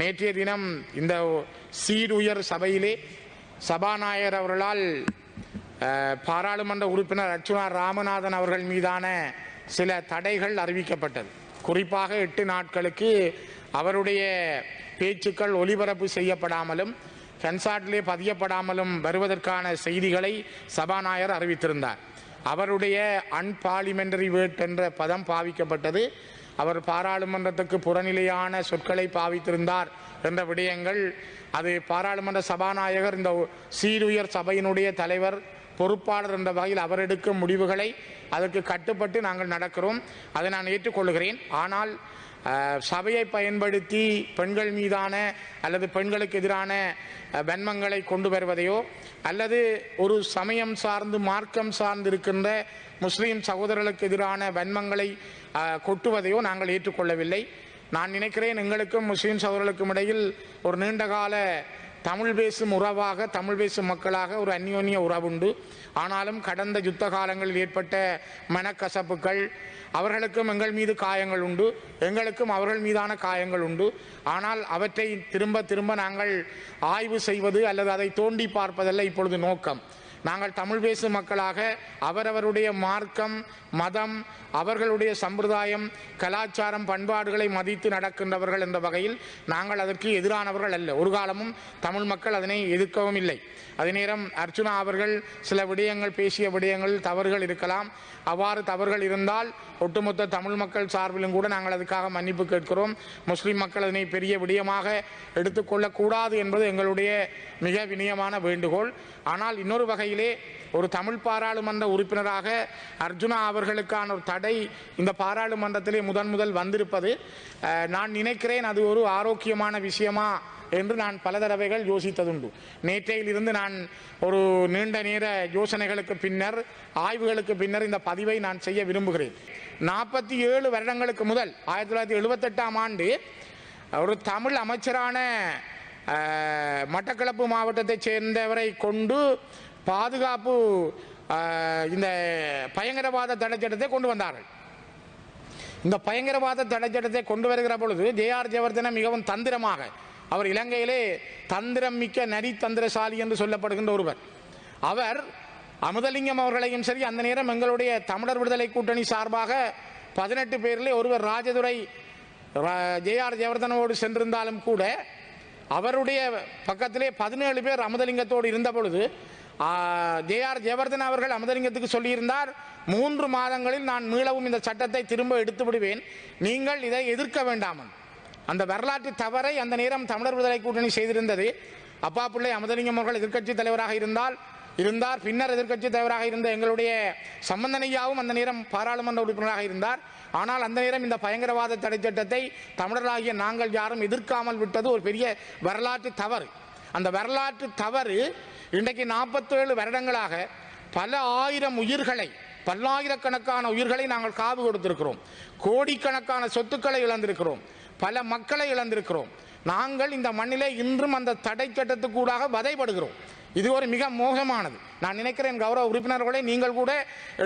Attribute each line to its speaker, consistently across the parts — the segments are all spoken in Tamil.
Speaker 1: நேற்றைய தினம் இந்த சீருயர் சபையிலே சபாநாயகர் அவர்களால் பாராளுமன்ற உறுப்பினர் அர்ச்சுனா ராமநாதன் அவர்கள் மீதான சில தடைகள் அறிவிக்கப்பட்டது. குறிப்பாக எட்டு நாட்களுக்கு அவருடைய பேச்சுக்கள் ஒலிபரப்பு செய்யப்படாமலும் கன்சார்ட்டிலே பதியப்படாமலும் வருவதற்கான செய்திகளை சபாநாயகர் அறிவித்திருந்தார். அவருடைய அன்பார்லிமெண்டரி வேர்ட் என்ற பதம் பாவிக்கப்பட்டது. அவர் பாராளுமன்றத்துக்கு புறநிலையான சொற்களை பாவித்திருந்தார் என்ற விடயங்கள். அது பாராளுமன்ற சபாநாயகர் இந்த சீருயர் சபையினுடைய தலைவர் பொறுப்பாளர் என்ற வகையில் அவர் எடுக்கும் முடிவுகளை அதற்கு கட்டுப்பட்டு நாங்கள் நடக்கிறோம். அதை நான் ஏற்றுக்கொள்கிறேன். ஆனால் சபையை பயன்படுத்தி பெண்கள் மீதான அல்லது பெண்களுக்கு எதிரான வன்மங்களை கொண்டு வருவதையோ அல்லது ஒரு சமயம் சார்ந்து மார்க்கம் சார்ந்து இருக்கின்ற முஸ்லீம் சகோதரர்களுக்கு எதிரான வன்மங்களை கொட்டுவதையோ நாங்கள் ஏற்றுக்கொள்ளவில்லை. நான் நினைக்கிறேன் எங்களுக்கும் முஸ்லீம் சகோதரர்களுக்கும் இடையில் ஒரு நீண்டகால தமிழ் பேசும் உறவாக தமிழ் பேசும் மக்களாக ஒரு அந்யோன்ய உறவுண்டு. ஆனாலும் கடந்த யுத்த காலங்களில் ஏற்பட்ட மனக்கசப்புகள் அவர்களுக்கும் எங்கள் மீது காயங்கள் உண்டு எங்களுக்கும் அவர்கள் மீதான காயங்கள் உண்டு. ஆனால் அவற்றை திரும்ப திரும்ப நாங்கள் ஆய்வு செய்வது அல்லது அதை தோண்டி பார்ப்பதல்ல இப்பொழுது நோக்கம். நாங்கள் தமிழ் பேசும் மக்களாக அவரவருடைய மார்க்கம் மதம் அவர்களுடைய சம்பிரதாயம் கலாச்சாரம் பண்பாடுகளை மதித்து நடக்கின்றவர்கள் என்ற வகையில் நாங்கள் அதற்கு எதிரானவர்கள் அல்ல. ஒரு காலமும் தமிழ் மக்கள் அதனை எதிர்க்கவும் இல்லை. அதே நேரம் அர்ச்சுனா அவர்கள் சில விடயங்கள் பேசிய விடயங்கள் தவறுகள் இருக்கலாம். அவ்வாறு தவறுகள் இருந்தால் ஒட்டுமொத்த தமிழ் மக்கள் சார்பிலும் கூட நாங்கள் அதுக்காக மன்னிப்பு கேட்கிறோம். முஸ்லீம் மக்கள் அதனை பெரிய விடயமாக எடுத்துக்கொள்ளக்கூடாது என்பது எங்களுடைய மிக வினயமான வேண்டுகோள். ஆனால் இன்னொரு வகையிலே ஒரு தமிழ் பாராளுமன்ற உறுப்பினராக அர்ஜுனா அவர்களுக்கான ஒரு தடை இந்த பாராளுமன்றத்திலே முதன் முதல் வந்திருப்பது. நான் நினைக்கிறேன் அது ஒரு ஆரோக்கியமான விஷயமா என்று நான் பல தடவைகள் யோசித்ததுண்டு. நேற்றையிலிருந்து நான் ஒரு நீண்ட நேர யோசனைகளுக்கு பின்னர் ஆய்வுகளுக்கு பின்னர் இந்த பதிவை நான் செய்ய விரும்புகிறேன். நாற்பத்தி ஏழு வருடங்களுக்கு முதல் ஆயிரத்தி தொள்ளாயிரத்தி எழுபத்தெட்டாம் ஆண்டு ஒரு தமிழ் அமைச்சரான மட்டக்களப்பு மாவட்டத்தைச் சேர்ந்தவரை கொண்டு பாதுகாப்பு இந்த பயங்கரவாத தடைச்சட்டத்தை கொண்டு வந்தார்கள். இந்த பயங்கரவாத தடைச்சட்டத்தை கொண்டு வருகிற பொழுது ஜேஆர் ஜெயவர்தன மிகவும் தந்திரமாக அவர் இலங்கையிலே தந்திரம் மிக்க நரி தந்திரசாலி என்று சொல்லப்படுகின்ற ஒருவர். அவர் அமுதலிங்கம் அவர்களையும் சரி அந்த நேரம் எங்களுடைய தமிழர் விடுதலை கூட்டணி சார்பாக பதினெட்டு பேரிலே ஒருவர் ராஜதுரை ஜேஆர் ஜெயவர்தனோடு சென்றிருந்தாலும் கூட அவருடைய பக்கத்திலே பதினேழு பேர் அமுதலிங்கத்தோடு இருந்த பொழுது ஜேஆர் ஜெயவர்தன் அவர்கள் அமுதலிங்கத்துக்கு சொல்லியிருந்தார் மூன்று மாதங்களில் நான் மீளவும் இந்த சட்டத்தை திரும்ப எடுத்து விடுவேன் நீங்கள் இதை எதிர்க்க வேண்டாம் அந்த வரலாற்று தவறை அந்த நேரம் தமிழர் விடுதலை கூட்டணி செய்திருந்தது. அப்பா பிள்ளை அமுதலிங்கம் அவர்கள் எதிர்க்கட்சி தலைவராக இருந்தால் இருந்தார். பின்னர் எதிர்க்கட்சி தலைவராக இருந்த எங்களுடைய சம்பந்தனையாவும் அந்த நேரம் பாராளுமன்ற உறுப்பினராக இருந்தார். ஆனால் அந்த நேரம் இந்த பயங்கரவாத தடை சட்டத்தை தமிழராகிய நாங்கள் யாரும் எதிர்க்காமல் விட்டது ஒரு பெரிய வரலாற்று தவறு. அந்த வரலாற்று தவறு இன்றைக்கு நாற்பத்தேழு வருடங்களாக பல ஆயிரம் உயிர்களை பல்லாயிரக்கணக்கான உயிர்களை நாங்கள் காவு கொடுத்திருக்கிறோம். கோடிக்கணக்கான சொத்துக்களை இழந்திருக்கிறோம். பல மக்களை இழந்திருக்கிறோம். நாங்கள் இந்த மண்ணிலே இன்றும் அந்த தடை சட்டத்துக்கூடாக வதைப்படுகிறோம். இது ஒரு மிக மோசமானது. நான் நினைக்கிறேன் கௌரவ உறுப்பினர்களே நீங்கள் கூட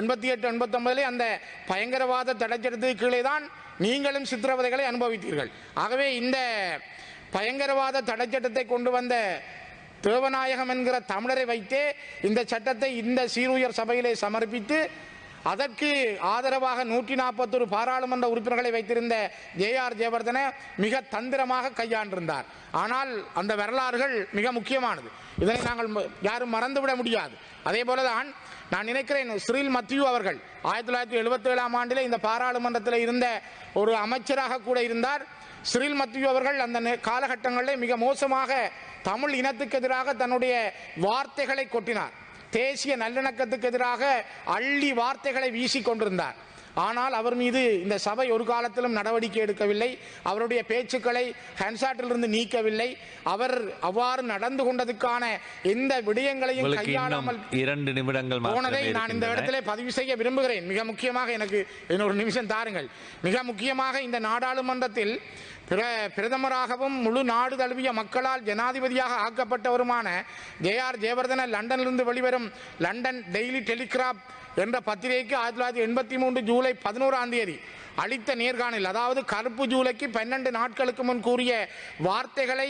Speaker 1: எண்பத்தி எட்டு எண்பத்தொன்பதிலே அந்த பயங்கரவாத தடை சட்டத்துக்கு கீழே தான் நீங்களும் சித்திரவதைகளை அனுபவித்தீர்கள். ஆகவே இந்த பயங்கரவாத தடை சட்டத்தை கொண்டு வந்த தேவநாயகம் என்கிற தமிழரை வைத்தே இந்த சட்டத்தை இந்த சீருயர் சபையிலே சமர்ப்பித்து அதற்கு ஆதரவாக நூற்றி நாற்பத்தொரு பாராளுமன்ற உறுப்பினர்களை வைத்திருந்த ஜே ஆர் ஜெயவர்தன மிக தந்திரமாக கையாண்டிருந்தார். ஆனால் அந்த வரலாறுகள் மிக முக்கியமானது. இதனை நாங்கள் யாரும் மறந்துவிட முடியாது. அதே போலதான் நான் நினைக்கிறேன் ஸ்ரீல் மத்தியூ அவர்கள் ஆயிரத்தி தொள்ளாயிரத்தி எழுபத்தி ஏழாம் ஆண்டில் இந்த பாராளுமன்றத்தில் இருந்த ஒரு அமைச்சராக கூட இருந்தார். சிறில் மத்தியூ அவர்கள் அந்த காலகட்டங்களில் மிக மோசமாக தமிழ் இனத்துக்கு எதிராக தன்னுடைய வார்த்தைகளை கொட்டினார். தேசிய நல்லிணக்கத்துக்கு எதிராக அள்ளி வார்த்தைகளை வீசிக் கொண்டிருந்தார் ஆனால் அவர் மீது இந்த சபை ஒரு காலத்திலும் நடவடிக்கை எடுக்கவில்லை. அவருடைய பேச்சுக்களை ஹன்சாட்டிலிருந்து நீக்கவில்லை. அவர் அவ்வாறு நடந்து கொண்டதுக்கான எந்த விடயங்களையும் கையாளாமல்
Speaker 2: இரண்டு நிமிடங்கள்
Speaker 1: போனதை நான் இந்த. இடத்திலே பதிவு செய்ய விரும்புகிறேன். மிக முக்கியமாக எனக்கு இன்னொரு நிமிஷம் தாருங்கள். மிக முக்கியமாக இந்த நாடாளுமன்றத்தில் பிர பிரதமராகவும் முழு நாடு தழுவிய மக்களால் ஜனாதிபதியாக ஆக்கப்பட்டவருமான ஜே ஆர் ஜெயவர்தன லண்டனிலிருந்து வெளிவரும் லண்டன் டெய்லி டெலிகிராப் என்ற பத்திரிகைக்கு ஆயிரத்தி தொள்ளாயிரத்தி எண்பத்தி மூன்று ஜூலை பதினோராம் தேதி அளித்த நேர்காணல் அதாவது கருப்பு ஜூலைக்கு பன்னெண்டு நாட்களுக்கு முன் கூறிய வார்த்தைகளை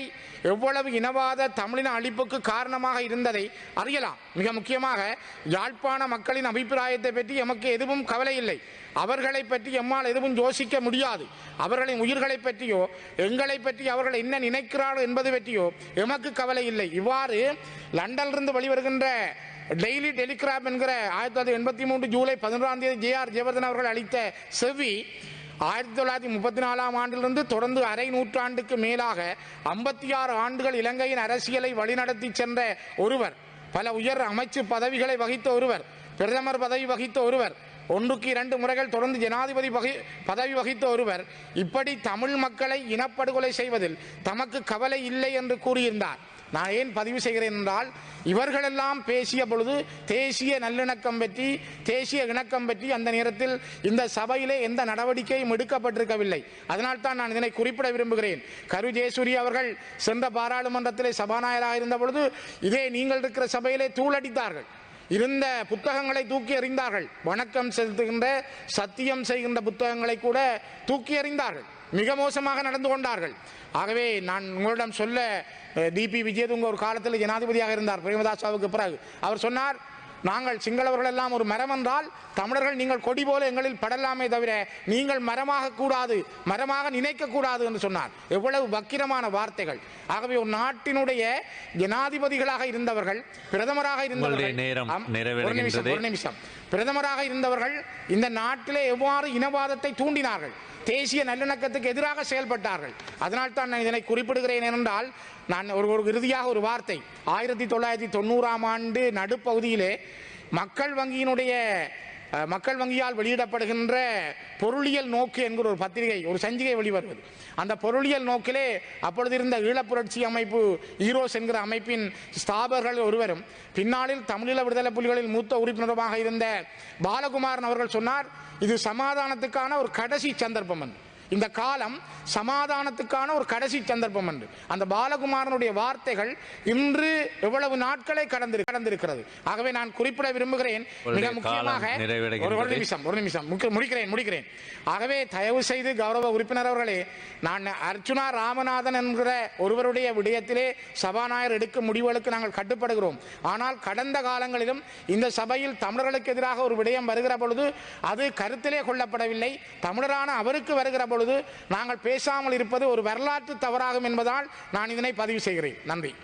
Speaker 1: எவ்வளவு இனவாத தமிழின அழிப்புக்கு காரணமாக இருந்ததை அறியலாம். மிக முக்கியமாக யாழ்ப்பாண மக்களின் அபிப்பிராயத்தை பற்றி எமக்கு எதுவும் கவலை இல்லை அவர்களை பற்றி எம்மால் எதுவும் யோசிக்க முடியாது. அவர்களின் உயிர்களை பற்றியோ எங்களை பற்றி அவர்கள் என்ன நினைக்கிறார்கள் என்பது பற்றியோ எமக்கு கவலை இல்லை. இவ்வாறு லண்டனிலிருந்து வெளிவருகின்ற டெய்லி டெலிகிராப் என்கிற ஆயிரத்தி தொள்ளாயிரத்தி எண்பத்தி மூன்று ஜூலை பதினொன்றாம் தேதி ஜே ஆர் ஜெயவர்தன் அவர்கள் அளித்த செவி ஆயிரத்தி தொள்ளாயிரத்தி முப்பத்தி நாலாம் ஆண்டிலிருந்து தொடர்ந்து அரை நூற்றாண்டுக்கு மேலாக ஐம்பத்தி ஆறு ஆண்டுகள் இலங்கையின் அரசியலை வழிநடத்தி சென்ற ஒருவர் பல உயர் அமைச்சு பதவிகளை வகித்த ஒருவர் பிரதமர் பதவி வகித்த ஒருவர் ஒன்றுக்கு இரண்டு முறைகள் தொடர்ந்து ஜனாதிபதி வகி பதவி வகித்த ஒருவர் இப்படி தமிழ் மக்களை இனப்படுகொலை செய்வதில் தமக்கு கவலை இல்லை என்று கூறியிருந்தார். நான் ஏன் பதிவு செய்கிறேன் என்றால் இவர்களெல்லாம் பேசிய பொழுது தேசிய நல்லிணக்கம் பற்றி தேசிய இணக்கம் பற்றி அந்த நேரத்தில் இந்த சபையிலே எந்த நடவடிக்கையும் எடுக்கப்பட்டிருக்கவில்லை. அதனால் தான் நான் இதனை குறிப்பிட விரும்புகிறேன். கரு ஜெயசூரி அவர்கள் சென்ற பாராளுமன்றத்திலே சபாநாயகராக இருந்த பொழுது இதே நீங்கள் இருக்கிற சபையிலே தூளடித்தார்கள் இருந்த புத்தகங்களை தூக்கி எறிந்தார்கள். வணக்கம் செலுத்துகின்ற சத்தியம் செய்கின்ற புத்தகங்களை கூட தூக்கி எறிந்தார்கள். மிக மோசமாக நடந்து கொண்டார்கள். ஆகவே நான் உங்களிடம் சொல்ல டிபி விஜயதுங்க ஒரு காலத்தில் ஜனாதிபதியாக இருந்தார் பிரேமதாசாவுக்கு பிறகு. அவர் சொன்னார் நாங்கள் சிங்களவர்கள் எல்லாம் ஒரு மரம் என்றால் தமிழர்கள் நீங்கள் கொடி போல எங்களில் படலாமே தவிர நீங்கள் மரமாக கூடாது மரமாக நினைக்க கூடாது என்று சொன்னார். எவ்வளவு வக்கிரமான வார்த்தைகள். ஆகவே ஒரு நாட்டினுடைய ஜனாதிபதிகளாக இருந்தவர்கள் பிரதமராக இருந்தவர்கள் பிரதமராக இருந்தவர்கள் இந்த நாட்டிலே எவ்வாறு இனவாதத்தை தூண்டினார்கள்? தேசிய நல்லிணக்கத்துக்கு எதிராக செயல்பட்டார்கள். அதனால் தான் நான் இதனை குறிப்பிடுகிறேன் என்றால் நான் ஒரு ஒரு இறுதியாக ஒரு வார்த்தை. ஆயிரத்தி தொள்ளாயிரத்தி தொண்ணூறாம் ஆண்டு நடுப்பகுதியிலே மக்கள் வங்கியினுடைய மக்கள் வங்கியால் வெளியிடப்படுகின்ற பொருளியல் நோக்கு என்கிற ஒரு பத்திரிகை ஒரு சஞ்சிகை வெளிவருவது. அந்த பொருளியல் நோக்கிலே அப்பொழுது இருந்த ஈழப்புரட்சி அமைப்பு ஈரோஸ் என்கிற அமைப்பின் ஸ்தாபகர்கள் ஒருவரும் பின்னாளில் தமிழீழ விடுதலை புலிகளில் மூத்த உறுப்பினருமாக இருந்த பாலகுமாரன் அவர்கள் சொன்னார் இது சமாதானத்துக்கான ஒரு கடைசி சந்தர்ப்பம் என்று. இந்த காலம் சமாதானத்துக்கான ஒரு கடைசி சந்தர்ப்பம் என்று. அந்த பாலகுமாரனுடைய வார்த்தைகள் இன்று எவ்வளவு நாட்களை கடந்து கடந்திருக்கிறது. ஆகவே நான் குறிப்பிட விரும்புகிறேன் மிக முக்கியமாக. ஒரு நிமிஷம் ஒரு நிமிஷம் முடிக்கிறேன் முடிக்கிறேன். ஆகவே தயவு செய்து கௌரவ உறுப்பினர் அவர்களே நான் அர்ச்சுனா ராமநாதன் என்கிற ஒருவருடைய விடயத்திலே சபாநாயகர் எடுக்கும் முடிவுகளுக்கு நாங்கள் கட்டுப்படுகிறோம். ஆனால் கடந்த காலங்களிலும் இந்த சபையில் தமிழர்களுக்கு எதிராக ஒரு விடயம் வருகிற பொழுது அது கருத்திலே கொள்ளப்படவில்லை. தமிழரான அவருக்கு வருகிற பொழுது நாங்கள் பேசாமல் இருப்பது ஒரு வரலாற்று தவறாகும் என்பதால் நான் இதனை பதிவு செய்கிறேன். நன்றி.